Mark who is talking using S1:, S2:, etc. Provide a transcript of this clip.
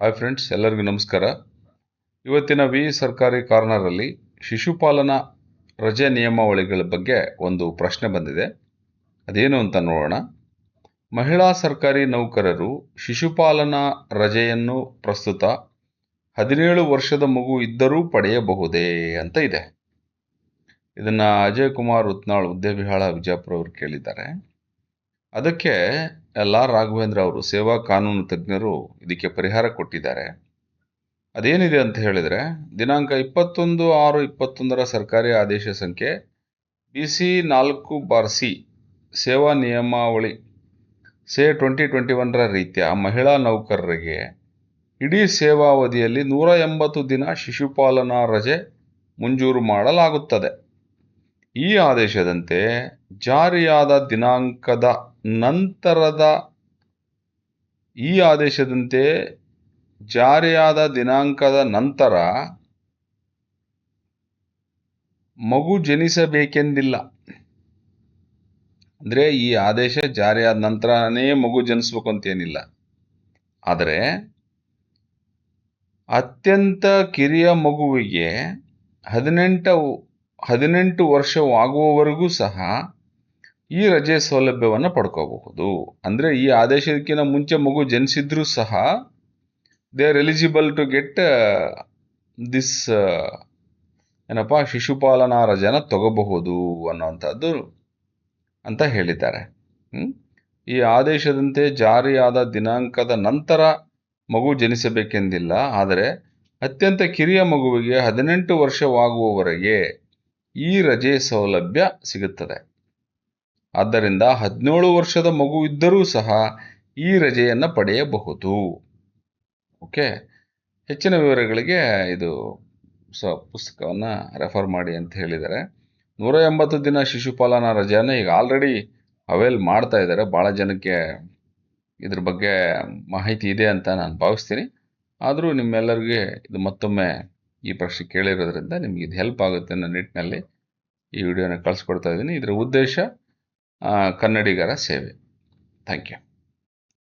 S1: Hi friends ಎಲ್ಲರಿಗೂ ನಮಸ್ಕಾರ. ಇವತ್ತಿನ ವಿ ಸರ್ಕಾರಿ ಕಾರ್ನರಲ್ಲಿ ಶಿಶುಪಾಲನಾ ರಜೆ ನಿಯಮಾವಳಿಗಳ ಬಗ್ಗೆ ಒಂದು ಪ್ರಶ್ನೆ ಬಂದಿದೆ. ಅದೇನು ಅಂತ ನೋಡೋಣ. ಮಹಿಳಾ ಸರ್ಕಾರಿ ನೌಕರರು ಶಿಶುಪಾಲನಾ ರಜೆಯನ್ನು ಪ್ರಸ್ತುತ ಹದಿನೇಳು ವರ್ಷದ ಮಗು ಇದ್ದರೂ ಪಡೆಯಬಹುದೇ ಅಂತ ಇದೆ. ಇದನ್ನು ಅಜಯ್ ಕುಮಾರ್ ಉತ್ನಾಳ್ ಉದ್ಯವಿಹಾಳ ವಿಜಯಪುರ ಅವರು ಕೇಳಿದ್ದಾರೆ. ಅದಕ್ಕೆ ಎಲ್ ಆರ್ ರಾಘವೇಂದ್ರ ಅವರು, ಸೇವಾ ಕಾನೂನು ತಜ್ಞರು ಇದಕ್ಕೆ ಪರಿಹಾರ ಕೊಟ್ಟಿದ್ದಾರೆ. ಅದೇನಿದೆ ಅಂತ ಹೇಳಿದರೆ, ದಿನಾಂಕ ಇಪ್ಪತ್ತೊಂದು ಆರು ಇಪ್ಪತ್ತೊಂದರ ಸರ್ಕಾರಿ ಆದೇಶ ಸಂಖ್ಯೆ ಬಿ ಸಿ ನಾಲ್ಕು ಬಾರ್ ಸಿ ಸೇವಾ ನಿಯಮಾವಳಿ ಸೇ ಟ್ವೆಂಟಿ ಟ್ವೆಂಟಿ ಒನ್ರ ರೀತಿಯ ಮಹಿಳಾ ನೌಕರರಿಗೆ ಇಡೀ ಸೇವಾವಧಿಯಲ್ಲಿ ನೂರ ಎಂಬತ್ತು ದಿನ ಶಿಶುಪಾಲನಾ ರಜೆ ಮಂಜೂರು ಮಾಡಲಾಗುತ್ತದೆ. ಈ ಆದೇಶದಂತೆ ಜಾರಿಯಾದ ದಿನಾಂಕದ ನಂತರದ ಈ ಆದೇಶದಂತೆ ಜಾರಿಯಾದ ದಿನಾಂಕದ ನಂತರ ಮಗು ಜನಿಸಬೇಕೆಂದಿಲ್ಲ. ಅಂದರೆ ಈ ಆದೇಶ ಜಾರಿಯಾದ ನಂತರನೇ ಮಗು ಜನಿಸ್ಬೇಕು ಅಂತೇನಿಲ್ಲ ಆದರೆ ಅತ್ಯಂತ ಕಿರಿಯ ಮಗುವಿಗೆ ಹದಿನೆಂಟು ಹದಿನೆಂಟು ವರ್ಷವಾಗುವವರೆಗೂ ಸಹ ಈ ರಜೆ ಸೌಲಭ್ಯವನ್ನು ಪಡ್ಕೋಬಹುದು. ಅಂದರೆ ಈ ಆದೇಶಕ್ಕಿಂತ ಮುಂಚೆ ಮಗು ಜನಿಸಿದ್ರೂ ಸಹ they are eligible to get this ಏನಪ್ಪ, ಶಿಶುಪಾಲನಾ ರಜೆನ ತಗೋಬಹುದು ಅನ್ನೋವಂಥದ್ದು ಅಂತ ಹೇಳಿದ್ದಾರೆ. ಈ ಆದೇಶದಂತೆ ಜಾರಿಯಾದ ದಿನಾಂಕದ ನಂತರ ಮಗು ಜನಿಸಬೇಕೆಂದಿಲ್ಲ. ಆದರೆ ಅತ್ಯಂತ ಕಿರಿಯ ಮಗುವಿಗೆ ಹದಿನೆಂಟು ವರ್ಷವಾಗುವವರೆಗೆ ಈ ರಜೆ ಸೌಲಭ್ಯ ಸಿಗುತ್ತದೆ. ಆದ್ದರಿಂದ ಹದಿನೇಳು ವರ್ಷದ ಮಗು ಇದ್ದರೂ ಸಹ ಈ ರಜೆಯನ್ನು ಪಡೆಯಬಹುದು. ಓಕೆ? ಹೆಚ್ಚಿನ ವಿವರಗಳಿಗೆ ಇದು ಸ ಪುಸ್ತಕವನ್ನು ರೆಫರ್ ಮಾಡಿ ಅಂತ ಹೇಳಿದ್ದಾರೆ. ನೂರ ಎಂಬತ್ತು ದಿನ ಶಿಶುಪಾಲನಾ ರಜೆಯನ್ನು ಈಗ ಆಲ್ರೆಡಿ ಅವೇಲ್ ಮಾಡ್ತಾ ಇದ್ದಾರೆ. ಭಾಳ ಜನಕ್ಕೆ ಇದ್ರ ಬಗ್ಗೆ ಮಾಹಿತಿ ಇದೆ ಅಂತ ನಾನು ಭಾವಿಸ್ತೀನಿ. ಆದರೂ ನಿಮ್ಮೆಲ್ಲರಿಗೆ ಇದು ಮತ್ತೊಮ್ಮೆ ಈ ಪ್ರಶ್ನೆ ಕೇಳಿರೋದ್ರಿಂದ ನಿಮ್ಗೆ ಇದು ಹೆಲ್ಪ್ ಆಗುತ್ತೆ ಅನ್ನೋ ನಿಟ್ಟಿನಲ್ಲಿ ಈ ವಿಡಿಯೋನ ಕಳಿಸ್ಕೊಡ್ತಾ ಇದ್ದೀನಿ. ಇದರ ಉದ್ದೇಶ ಕನ್ನಡಿಗರ ಸೇವೆ. Thank you